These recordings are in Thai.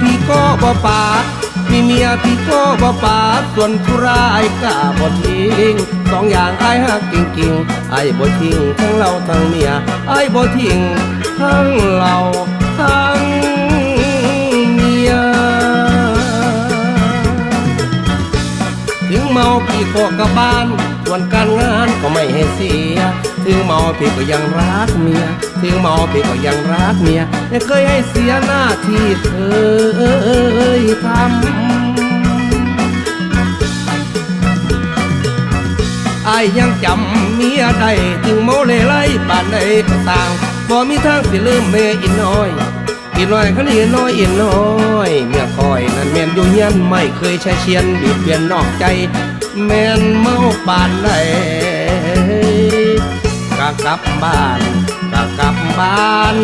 พี่ก็บ่ปาดมีเมียพี่ก็บ่ปาดส่วนผู้ร้ายกล้าบ่ทิ้งสองอย่างไอ้หักจริงๆไอ้บ่ทิ้งทั้งเราทั้งเมียไอ้บ่ทิ้งทั้งเราทั้งเมียถึงเมาพี่ก็กลับบ้าน ส่วนการงานก็ไม่ให้เสีย ถึงเมาพี่ก็ยังรักเมีย ถึงเมาพี่ก็ยังรักเมียไม่เคยให้เสียหน้าที่เคยทำไอ้ายยังจำเมียได้ถึงเมเลไล่บ้านใดก็สร้างบ่มีทางสิลืมเมอินน้อย อีน้อยคันอีน้อยอีน้อย เมียคอยนั่นแม่นอยู่เฮียนไม่เคยใช้เชียนบีบเบียนนอกใจ แม่นเมาปานใดกะกลับบ้านกะกลับบ้าน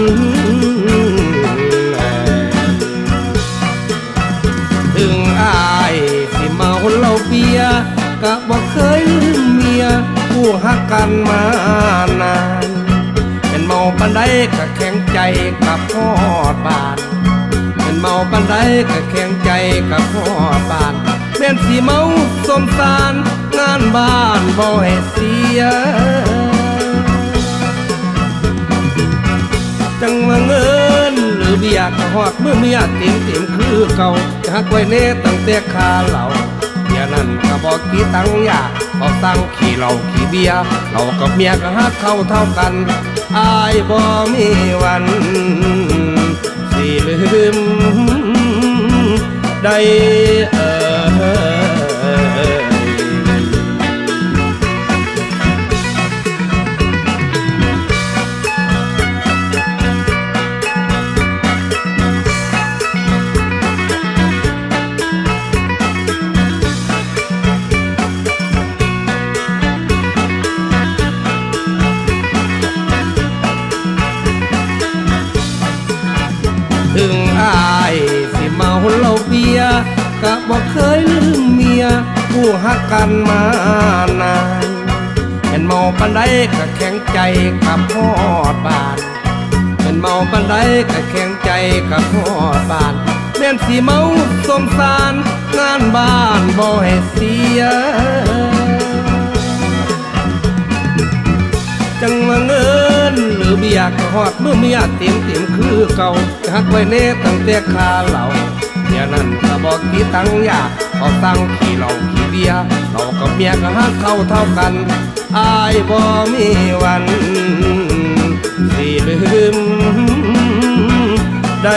ถึงอายสิเมาเหล้าเบียกะบ่เคยลืมเมียผู้หักกันมานานเป็นเมาปันไดก็แข็งใจกับพ่อบ้านเป็นเมาปันไดก็แข็งใจกับพ่อบ้าน นสีเมาสมสาร งานบ้านบ่ให้เสีย จังว่าเงินหรือเบียกหอดเมื่อเมียเต็มเต็มคือเก่าจะหักไว้เน่ตั้งแต่คาเหล่าเมียนั่นก็บอกกี่ตังยาเขาสั่งขี่เหล้าขี่เบียเรากับเมียก็หักเข้าเท่ากันอายบ่มีวันสิลืมได้ ถึงอายสิเมาเหล้าเบียก็บ่เคยลืมเมีย ผู้หักกันมานานเป็นเมาปันใดก็แข็งใจกับพ่อบานเป็นเมาปันใดก็แข็งใจกับพ่อบานแม่นสิเมาสมสารงานบ้านบ่ให้เสีย เบียกหอดเมื่อเมียเต็มเต็มคือเก่าหักไว้เน่ตั้งแต่คาเหล่าเมียนั่นก็บอกกี่ตังยาเขาตั้งขี่เหล่าขี่เบียเรากับเมียก็หักเข้าเท่ากันอายบ่มีวันสิลืมได้